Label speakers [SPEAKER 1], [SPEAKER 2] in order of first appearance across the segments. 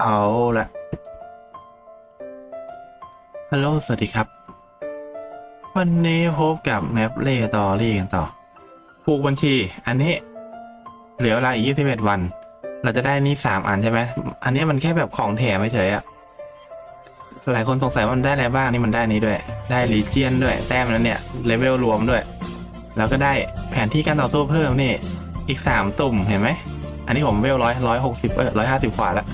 [SPEAKER 1] เอาละฮัลโหล สวัสดีครับ วันนี้พบกับแมปเล่ตอรี่กันต่อ ผูกบัญชี อันนี้ เหลือเวลาอีก21วัน เราจะได้นี่3อันใช่ไหม อันนี้มันแค่แบบของแถมเฉยอะหลายคนสงสัยว่ามันได้อะไรบ้างนี่มันได้นี้ด้วย ได้ลีเจียนด้วย แต้มนั้นเนี่ย เลเวลรวมด้วย แล้วก็ได้แผนที่การต่อสู้เพิ่มนี่ อีก3ตุ่มเห็นไหม อันนี้ผมเวลร้อยร้อยหกสิบเออร้อยห้าสิบกว่าแล้ว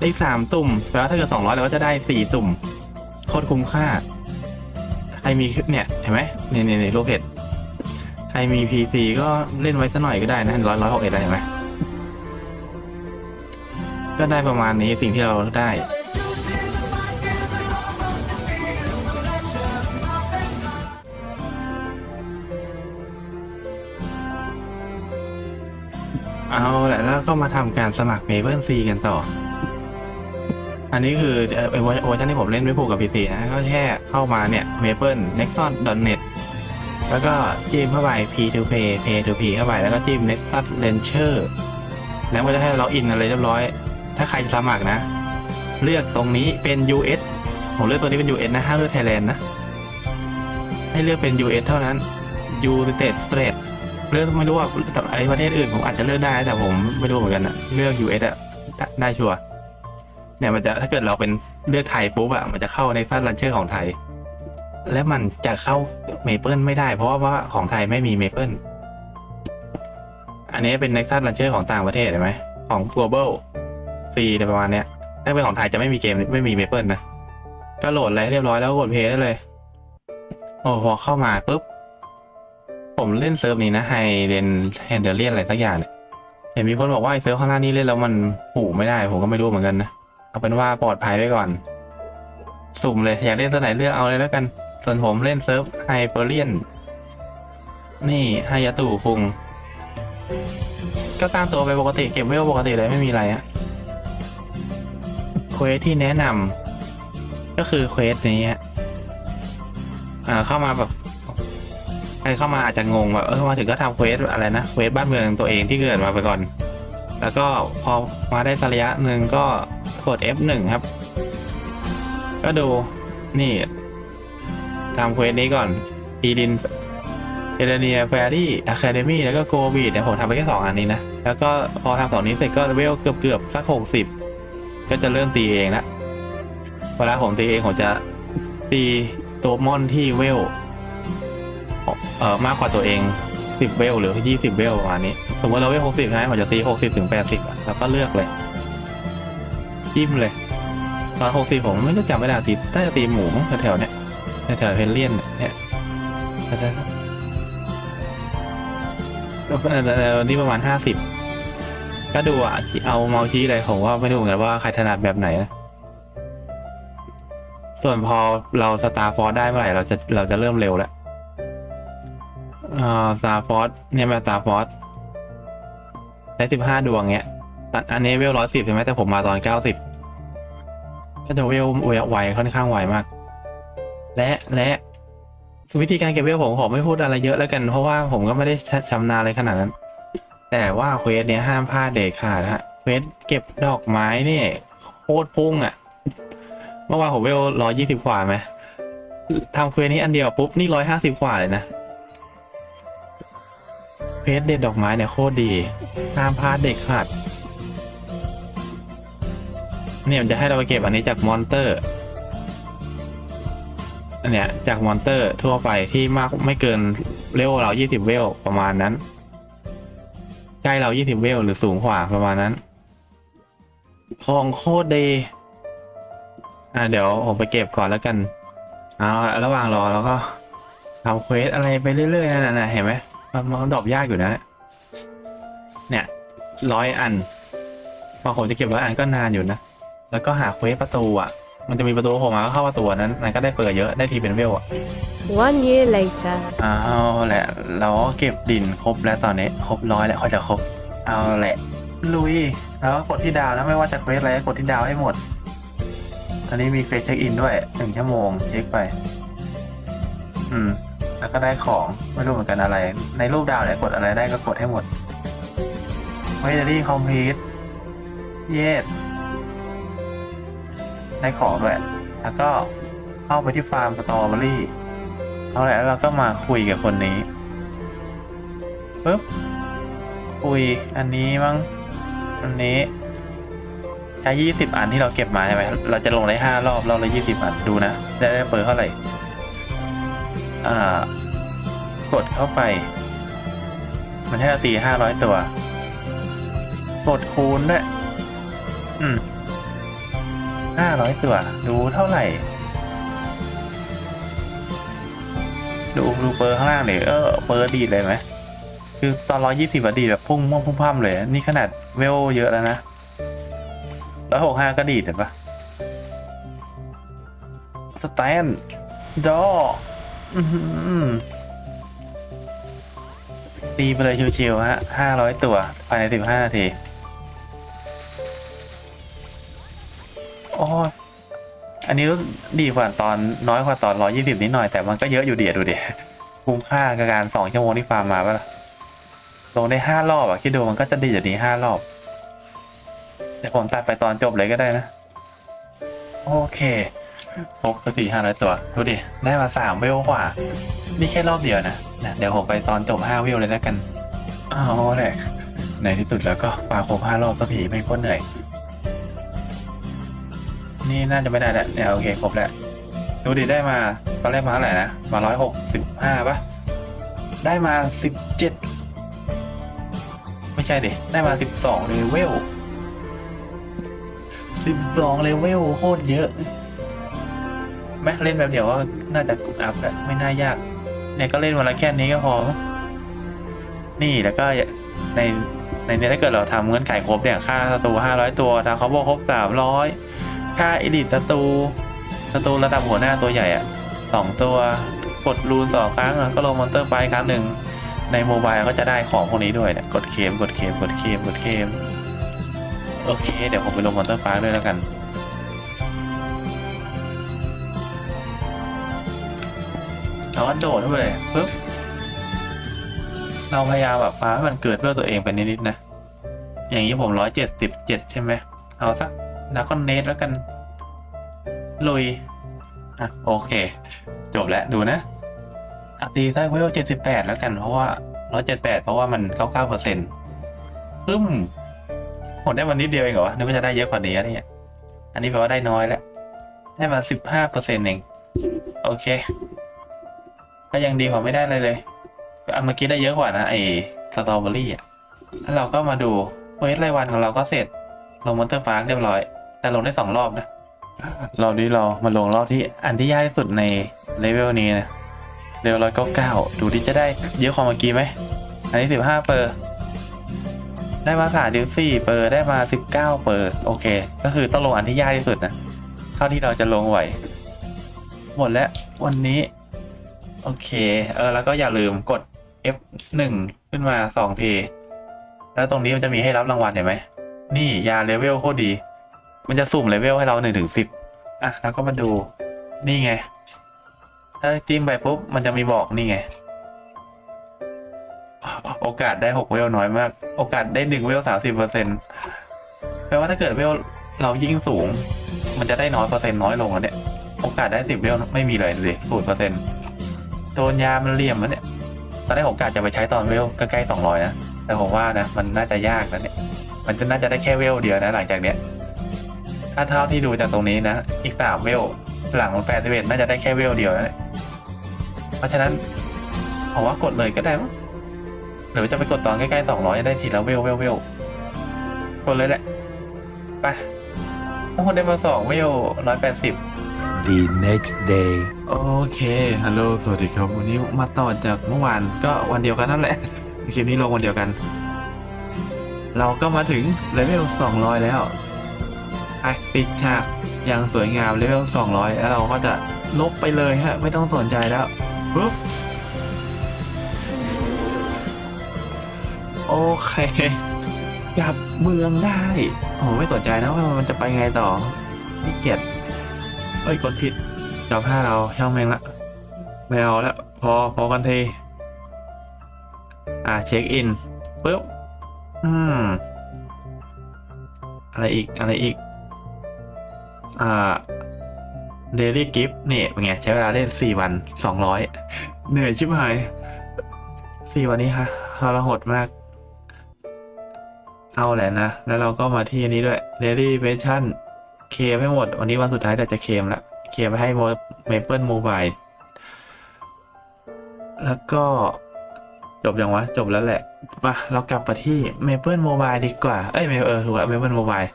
[SPEAKER 1] ได้สามตุ่มแปลว่าถ้าเกิดสองร้อยเราก็จะได้สี่ตุ่มโคตรคุ้มค่า ใครมีเนี่ยเห็นไหมนี่นี่นี่รูปเห็ดใครมีพีซีก็เล่นไว้สักหน่อยก็ได้นะร้อยร้อยหกเอ็ดเห็นไหมก็ได้ประมาณนี้สิ่งที่เราได้เอาแหละแล้วก็มาทำการสมัคร Maple C กันต่อ อันนี้คือเอ่อไอ้วอร์เวอร์ชันที่ผมเล่นไม่ผูกกับ PC นะ ก็แค่เข้ามาเนี่ย Maple Nexon .net แล้วก็จิ้มเข้าไป P2P P2P เข้าไป แล้วก็จิ้ม Nexus Launcher แล้วก็จะให้เราอินอะไรเรียบร้อย ถ้าใครจะสมัครนะ เลือกตรงนี้เป็น US ผมเลือกตัวนี้เป็น US นะห้ามเลือก Thailand นะ ให้เลือกเป็น US เท่านั้น United States เลือกไม่รู้ว่าแต่ไอประเทศอื่นผมอาจจะเลือกได้แต่ผมไม่รู้เหมือนกันนะเลือก US อะได้ชัวร์ เนี่ยมันจะถ้าเกิดเราเป็นเลือกไทยปุ๊บอะมันจะเข้าในฟันลันเชอร์ของไทย และมันจะเข้าเมเปิลไม่ได้ เพราะว่าของไทยไม่มีเมเปิลอันนี้เป็น Nexus Launcher ของต่างประเทศเห็นไหมของ Global C อะไรประมาณเนี้ยถ้าเป็นของไทยจะไม่มีเกมไม่มีเมเปิลนะก็โหลดอะไรเรียบร้อยแล้วกดเพย์ได้เลย โอ้พอเข้ามาปุ๊บ ผมเล่นเซิร์ฟนี้นะไฮเดนแฮนเดอร์เลียนอะไรสักอย่างเนี่ยเห็นมีคนบอกว่าไอเซิร์ฟข้างหน้านี้เล่นแล้วมันผูกไม่ได้ ผมก็ไม่รู้เหมือนกันนะ เอาเป็นว่าปลอดภัยไว้ก่อน สุ่มเลยอยากเล่นตัวไหนเลือกเอาเลยแล้วกัน ส่วนผมเล่นเซิร์ฟไฮเปอร์เลียน นี่ไฮยาตุคุง ก็สร้างตัวไปปกติเก็บเวลปกติเลยไม่มีอะไรอะเควสที่แนะนำก็คือเควสนี้ฮะอ่าเข้ามาแบบใครเข้ามาอาจจะงงแบบเออมาถึงก็ทำเควสอะไรนะเควสบ้านเมืองตัวเองที่เกิดมาไปก่อน แล้วก็พอมาได้สระยะหนึ่งก็ กด F1 ครับ ก็ดูนี่ทำเควสนี้ก่อนอีดินเอเดเนียแฟรี่อะคาเดมี่แล้วก็โกบีดเนี่ยผมทำไปแค่สองอันนี้นะ แล้วก็พอทำสองนี้เสร็จก็เวลเกือบเกือบสักหกสิบก็จะเริ่มตีเองละเวลาผมตีเองผมจะตีตัวมอนที่เวลเอ่อมากกว่าตัวเองสิบเวลหรือยี่สิบเวลประมาณนี้สมมติเราเวลหกสิบใช่ไหมผมจะตีหกสิบถึงแปดสิบแล้วก็เลือกเลย จิ้มเลย ตอนหกสิบผมไม่ได้จำไม่ได้ตีน่าจะตีหมูแถวๆเนี้ยแถวๆเพนเลียนเนี่ยใช่แล้วก็นี่ประมาณห้าสิบก็ดูอะเอาเมาส์ชี้อะไรผมว่าไม่รู้เหมือนกันว่าใครถนัดแบบไหนนะส่วนพอเราสตาร์ฟอร์ได้เมื่อไหร่เราจะเราจะเริ่มเร็วแล้วอ่าซาฟอสเนี่ยมาซาร์ฟอสได้สิบห้าดวงเนี้ยอันนี้เวลร้อยสิบใช่ไหมแต่ผมมาตอนเก้าสิบ ก็จะเวลเวลไวค่อนข้างไวมาก และและวิธีการเก็บเวลผมขอไม่พูดอะไรเยอะแล้วกัน เพราะว่าผมก็ไม่ได้ชำนาญอะไรขนาดนั้น แต่ว่าเควสเนี้ยห้ามพลาดเด็ดขาดฮะเควสเก็บดอกไม้นี่โคตรพุ่งอะ่ะเมื่อวานผมเวลร้อยยี่สิบกว่าไหมทำเควสนี้อันเดียวปุ๊บนี่ร้อยห้าสิบกว่าเลยนะเพจเด็ดดอกไม้เนี่ยโคตรดีห้ามพลาดเด็กขาด เนี่ยมันจะให้เราไปเก็บอันนี้จากมอนเตอร์อันเนี้ยจากมอนเตอร์ทั่วไปที่มากไม่เกินเลเวลเรา 20 เวลประมาณนั้น ใกล้เรา 20 เวลหรือสูงกว่าประมาณนั้น ของโคตรดีอะเดี๋ยวผมไปเก็บก่อนแล้วกันเอาระหว่างรอแล้วก็ทำเควสอะไรไปเรื่อยๆนั่นน่ะเห็นไหมมันมันดอปยากอยู่นะ เนี่ยร้อยอันพอผมจะเก็บร้อยอันก็นานอยู่นะ แล้วก็หาเควสประตูอะ มันจะมีประตูโผล่มาก็เข้าประตูอันนั้นมันก็ได้เปิดเยอะได้ทีเป็นเวลอะ
[SPEAKER 2] One year later.
[SPEAKER 1] เอาแหละเราก็เก็บดินครบแล้วตอนนี้ครบร้อยแล้วเขาจะครบ เอาแหละ ลุย แล้วก็กดที่ดาวแล้วไม่ว่าจะเควสอะไรก็กดที่ดาวให้หมด ตอนนี้มีเควสเช็คอินด้วยหนึ่งชั่วโมงเช็คไป อืม แล้วก็ได้ของไม่รู้เหมือนกันอะไร ในรูปดาวไหนกดอะไรได้ก็กดให้หมดไม่ได้รีคอมพลีทเยส ได้ของด้วย แล้วก็เข้าไปที่ฟาร์มสตรอเบอรี่เอาแหละแล้วเราก็มาคุยกับคนนี้ปุ๊บคุยอันนี้มั้งอันนี้ใช้ยี่สิบอันที่เราเก็บมาใช่ไหมเราจะลงได้ห้ารอบรอบละยี่สิบอันดูนะได้ได้เปิดเท่าไหร่อ่ากดเข้าไป มันให้เราตีห้าร้อยตัว กดคูณด้วยอืม ห้าร้อยตัว ดูเท่าไหร่ ดูดูเปอร์ข้างล่างเลยเออเปอร์ดีเลยไหมคือตอนร้อยี่สิบดีแบบพุ่งม่วงพุ่งพ่ำเลย นี่ขนาดเวลเยอะแล้วนะร้อยหกห้าก็ดีเห็นปะสแตนดออื้อหือตีไปเลยชิวๆฮะห้าร้อยตัวภายในสิบห้านาที โอ้ยอันนี้ดีกว่าตอนน้อยกว่าตอนร้อยี่สิบนิดหน่อยแต่มันก็เยอะอยู่เดียดูดิคุ้มค่ากับการสองชั่วโมงที่ฟาร์มมาปะล่ะลงได้ห้ารอบอะคิดดูมันก็จะดีอย่างนี้ห้ารอบเดี๋ยวผมตัดไปตอนจบเลยก็ได้นะ โอเคครบสติห้าร้อยตัวดูดิได้มาสามเวลกว่านี่แค่รอบเดียวนะนะเดี๋ยวผมไปตอนจบห้าเวลเลยแล้วกันเอาแหละในที่สุดแล้วก็ปาครบห้ารอบสักทีไม่ก็เหนื่อย นี่น่าจะไม่ได้แหละเนี่ยโอเคครบแล้วดูดิได้มาตอนแรกมาเท่าไหร่นะมาร้อยหกสิบห้าปะได้มาสิบเจ็ดไม่ใช่ดิได้มาสิบสองเลเวลสิบสองเลเวลโคตรเยอะแม้เล่นแบบเดียวก็น่าจะอัพแล้วไม่น่ายาก เนี่ยก็เล่นวันละแค่นี้ก็พอ นี่แล้วก็ในในนี้ถ้าเกิดเราทำเงื่อนไขครบเนี่ยค่าศัตรูห้าร้อยตัวถ้าเขาบอกครบสามร้อย ค่าอิดิตศัตรูศัตรูระดับหัวหน้าตัวใหญ่อะสองตัวกดรูนสองครั้งแล้วก็ลงมอนเตอร์ไปครั้งหนึ่งในโมบายก็จะได้ของพวกนี้ด้วยเนี่ยกดเคมกดเคมกดเคมกดเคมโอเค เดี๋ยวผมไปลงมอนเตอร์พาร์ด้วยแล้วกัน เราก็โดดเข้าไปเลยปึ๊บ เราพยายามแบบฟ้าให้มันเกิดเพื่อตัวเองไปนิดๆนะ อย่างนี้ผมร้อยเจ็ดสิบเจ็ดใช่ไหม เอาสัก ดากอนเนสแล้วกัน ลุย อะ โอเค จบแล้ว ดูนะอะตีได้เวลเจ็ดสิบแปดแล้วกัน เพราะว่าร้อยเจ็ดแปดเพราะว่ามันเก้าเก้าเปอร์เซ็นต์ปึ้มหมดได้วันนิดเดียวเองเหรอวะนึกว่าจะได้เยอะกว่านี้นะเนี่ย อันนี้แปลว่าได้น้อยแล้ว ได้มาสิบห้าเปอร์เซ็นต์เอง โอเค ก็ยังดีกว่าไม่ได้เลยเลยอะเมื่อกี้ได้เยอะกว่านะไอ้สตรอเบอรี่อะแล้วเราก็มาดูเวสรายวันของเราก็เสร็จลงมอนเตอร์พาร์คเรียบร้อย แต่ลงได้สองรอบนะรอบนี้เรามาลงรอบที่อันที่ยากที่สุดในเลเวลนี้นะเลเวลร้อยเก้าเก้าดูที่จะได้เยอะกว่าเมื่อกี้ไหมอันนี้สิบห้าเปอร์ได้มาสามดิวสี่เปอร์ได้มาสิบเก้าเปอร์โอเค ก็คือต้องลงอันที่ยากที่สุดนะเท่าที่เราจะลงไหวหมดแล้ววันนี้ โอเค เออแล้วก็อย่าลืมกด F1 ขึ้นมาสองทีแล้วตรงนี้มันจะมีให้รับรางวัลเห็นไหม นี่ยาเลเวลโคตรดี มันจะสุ่มเลเวลให้เราหนึ่งถึงสิบอะแล้วก็มาดูนี่ไง ถ้าจิ้มไปปุ๊บมันจะมีบอกนี่ไง โอกาสได้หกเวลน้อยมาก โอกาสได้หนึ่งเวลสามสิบเปอร์เซ็นต์แปลว่าถ้าเกิดเวลเรายิ่งสูง มันจะได้น้อยเปอร์เซ็นต์น้อยลงอะเนี่ย โอกาสได้สิบเวลไม่มีเลยเลยศูนย์เปอร์เซ็นต์โดนยามันเลี่ยมแล้วเนี่ยตอนแรกผมกะจะไปใช้ตอนเวลใกล้ๆสองร้อยนะ แต่ผมว่านะมันน่าจะยากนะเนี่ย มันจะน่าจะได้แค่เวลเดียวนะหลังจากเนี้ย ถ้าเท่าที่ดูจากตรงนี้นะ อีกสามเวล หลังของแปดสิบเอ็ดน่าจะได้แค่เวลเดียวนะเนี่ยเพราะฉะนั้นผมว่ากดเลยก็ได้มั้งหรือจะไปกดตอนใกล้ๆสองร้อยได้ทีละเวลเวลเวลกดเลยแหละ ไปถ้าคนได้มาสองเวลร้อยแปดสิบ
[SPEAKER 3] The next day.
[SPEAKER 1] โอเค ฮัลโหล สวัสดีครับ วันนี้มาต่อจากเมื่อวานก็วันเดียวกันนั่นแหละคลิปนี้ลงวันเดียวกัน เราก็มาถึงเลเวล200 แล้ว ไปปิดฉากอย่างสวยงามเลเวล200 แล้วเราก็จะลบไปเลยฮะ ไม่ต้องสนใจแล้วปุ๊บโอเคกลับเมืองได้โอ้ไม่สนใจนะว่ามันจะไปไงต่อไม่เกียดเอ้ยกดผิดจอบห้าเราช่างแม่งละไม่เอาแล้วพอพอกันทีอ่าเช็คอินปุ๊บอืมอะไรอีกอะไรอีก อ่าเดลี่กิฟเนี่เป็นไงใช้เวลาเล่นสี่วันสองร้อยเหนื่อยชิบหายสี่วันนี้ฮะทรหดมาก เอาแหละนะ แล้วเราก็มาที่นี้ด้วยเดลี่เวชั่นเคมให้หมด วันนี้วันสุดท้ายแต่จะเคมละเคมไปให้เมเปิลโมบายแล้วก็จบยังวะ จบแล้วแหละมาเรากลับมาที่ Maple Mobile ดีกว่า เอ้ย Maple เออถูกแล้ว Maple Mobile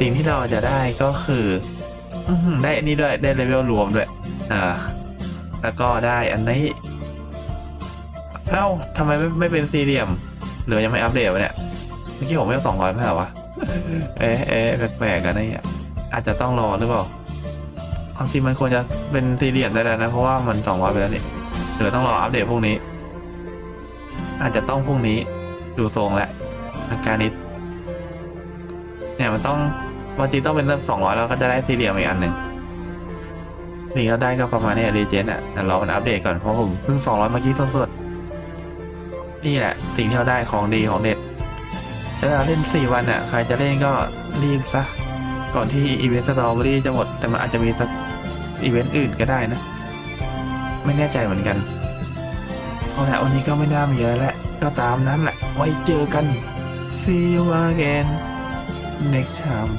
[SPEAKER 1] สิ่งที่เราจะได้ก็คืออได้อันนี้ด้วยได้เลเวลรวมด้วยอ่าแล้วก็ได้อันนี้เอ้าทำไมไม่ไม่เป็นสี่เหลี่ยม หรือยังไม่อัปเดตวะเนี่ยเมื่อกี้ผมไม่สองร้อยไม่เหรอวะเอ๊ะเอ๊ะแปลกๆกันนะเนี่ยอาจจะต้องรอหรือเปล่าความจริงมันควรจะเป็นสี่เหลี่ยมได้แล้วนะ เพราะว่ามันสองร้อยไปแล้วนี่หรือต้องรออัปเดตพวกนี้ อาจจะต้องพรุ่งนี้ดูทรงแหล้วอาการนี้เนี่ยมันต้อง วันจริงต้องเป็นเริ่มสองร้อยแล้วก็จะได้สี่เหลี่ยมอีกอันหนึ่งสิ่งที่เราได้ก็ประมาณนี้รีเจนอะแต่รอมันอัปเดตก่อนเพราะผมเพิ่งสองร้อยเมื่อกี้สดๆนี่แหละสิ่งที่เราได้ของดีของเด็ดใช้เวลาเล่นสี่วันอะใครจะเล่นก็รีบซะก่อนที่อีเวนต์สตรอเบอรี่จะหมดแต่มันอาจจะมีสักอีเวนต์อื่นก็ได้นะ ไม่แน่ใจเหมือนกันเอาละวันนี้ก็ไม่น่ามีอะไรแล้วก็ตามนั้นแหละ ไว้เจอกัน see you again next time